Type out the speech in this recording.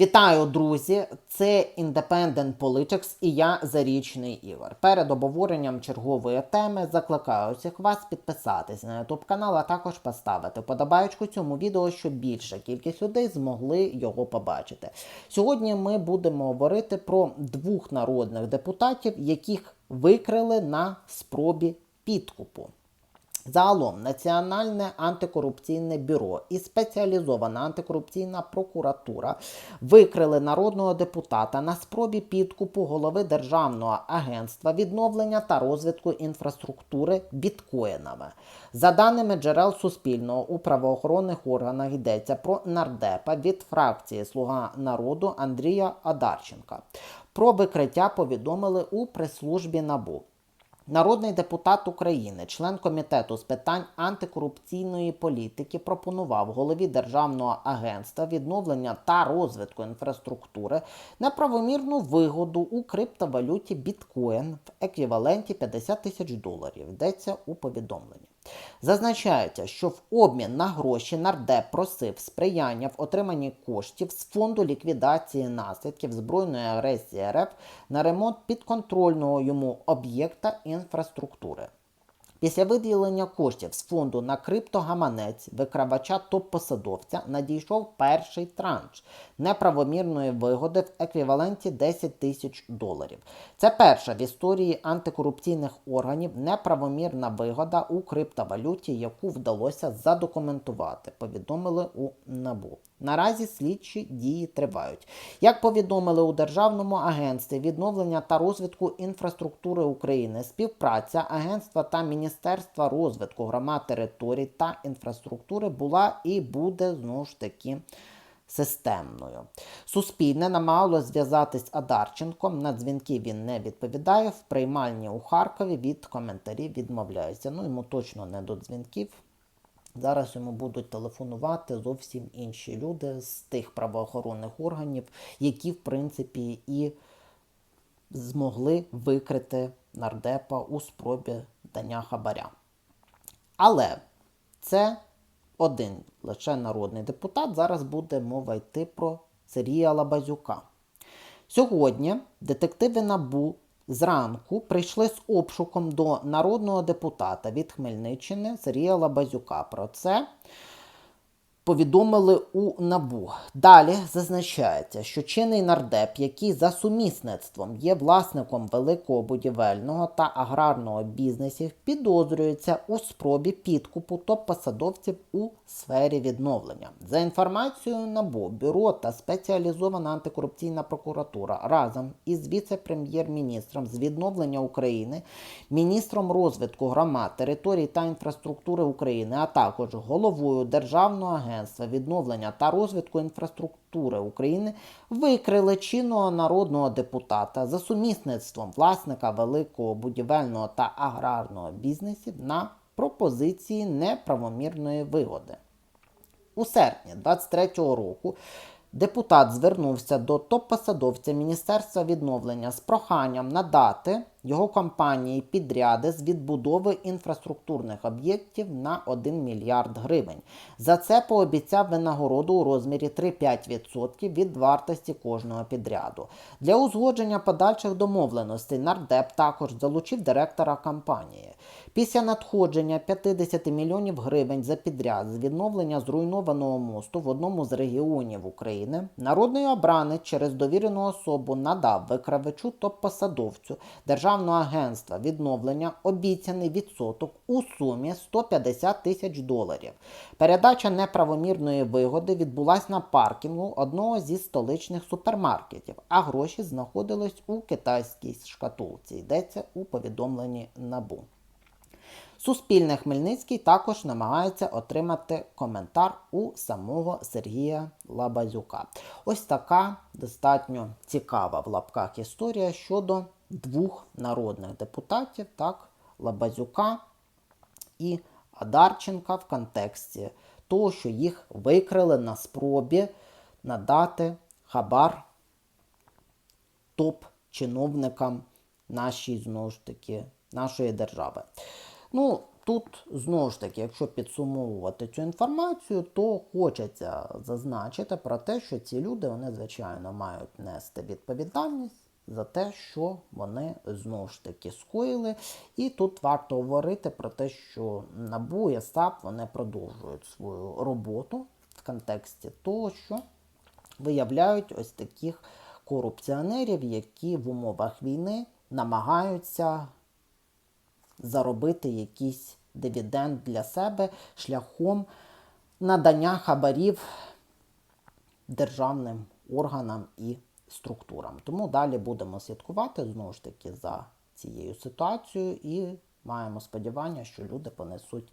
Вітаю, друзі! Це Independent Politics і я Зарічний Ігор. Перед обговоренням чергової теми закликаю усіх вас підписатись на YouTube канал, а також поставити подобаючку цьому відео, щоб більша кількість людей змогли його побачити. Сьогодні ми будемо говорити про двох народних депутатів, яких викрили на спробі підкупу. Загалом Національне антикорупційне бюро і спеціалізована антикорупційна прокуратура викрили народного депутата на спробі підкупу голови Державного агентства відновлення та розвитку інфраструктури біткоїнами. За даними джерел Суспільного у правоохоронних органах йдеться про нардепа від фракції Слуга народу Андрія Адарченка. Про викриття повідомили у прес-службі НАБУ. Народний депутат України, член комітету з питань антикорупційної політики, пропонував голові Державного агентства відновлення та розвитку інфраструктури неправомірну вигоду у криптовалюті біткоін в еквіваленті 50 тисяч доларів. Йдеться у повідомленні. Зазначається, що в обмін на гроші нардеп просив сприяння в отриманні коштів з фонду ліквідації наслідків збройної агресії РФ на ремонт підконтрольного йому об'єкта інфраструктури. Після виділення коштів з фонду на криптогаманець викривача топ-посадовця надійшов перший транш неправомірної вигоди в еквіваленті 10 тисяч доларів. Це перша в історії антикорупційних органів неправомірна вигода у криптовалюті, яку вдалося задокументувати, повідомили у НАБУ. Наразі слідчі дії тривають. Як повідомили у Державному агентстві відновлення та розвитку інфраструктури України, співпраця агентства та Міністерства розвитку громад територій та інфраструктури була і буде знову ж таки системною. Суспільне намагалось зв'язатись Адарченком. На дзвінки він не відповідає. В приймальні у Харкові від коментарів відмовляється. Ну йому точно не до дзвінків. Зараз йому будуть телефонувати зовсім інші люди з тих правоохоронних органів, які, в принципі, і змогли викрити нардепа у спробі дання хабаря. Але це один лише народний депутат. Зараз буде мова йти про Сергія Лабазюка. Сьогодні детективи НАБУ зранку прийшли з обшуком до народного депутата від Хмельниччини Сергія Лабазюка. Про це повідомили у НАБУ. Далі зазначається, що чинний нардеп, який за сумісництвом є власником великого будівельного та аграрного бізнесів, підозрюється у спробі підкупу топ-посадовців у сфері відновлення. За інформацією НАБУ, бюро та спеціалізована антикорупційна прокуратура разом із віце-прем'єр-міністром з відновлення України, міністром розвитку громад, територій та інфраструктури України, а також головою Державного агентства відновлення та розвитку інфраструктури України викрили чинного народного депутата за сумісництвом власника великого будівельного та аграрного бізнесів на пропозиції неправомірної вигоди. У серпні 2023 року депутат звернувся до топ-посадовця Міністерства відновлення з проханням надати його компанії підряди з відбудови інфраструктурних об'єктів на 1 мільярд гривень. За це пообіцяв винагороду у розмірі 3-5% від вартості кожного підряду. Для узгодження подальших домовленостей нардеп також залучив директора компанії. Після надходження 50 мільйонів гривень за підряд з відновлення зруйнованого мосту в одному з регіонів України, народний обранець через довірену особу надав викривачу топ-посадовцю Державного агентства відновлення обіцяний відсоток у сумі 150 тисяч доларів. Передача неправомірної вигоди відбулась на паркінгу одного зі столичних супермаркетів, а гроші знаходились у китайській шкатулці. Йдеться у повідомленні НАБУ. Суспільне Хмельницький також намагається отримати коментар у самого Сергія Лабазюка. Ось така достатньо цікава в лапках історія щодо двох народних депутатів, так, Лабазюка і Адарченка в контексті того, що їх викрили на спробі надати хабар топ-чиновникам нашої, знову ж таки, нашої держави. Ну, Тут знову ж таки, якщо підсумовувати цю інформацію, то хочеться зазначити про те, що ці люди вони звичайно мають нести відповідальність за те, що вони знову ж таки скоїли. І тут варто говорити про те, що НАБУ і САП вони продовжують свою роботу в контексті того, що виявляють ось таких корупціонерів, які в умовах війни намагаються заробити якийсь дивіденд для себе шляхом надання хабарів державним органам і структурам. Тому далі будемо слідкувати знову ж таки за цією ситуацією і маємо сподівання, що люди понесуть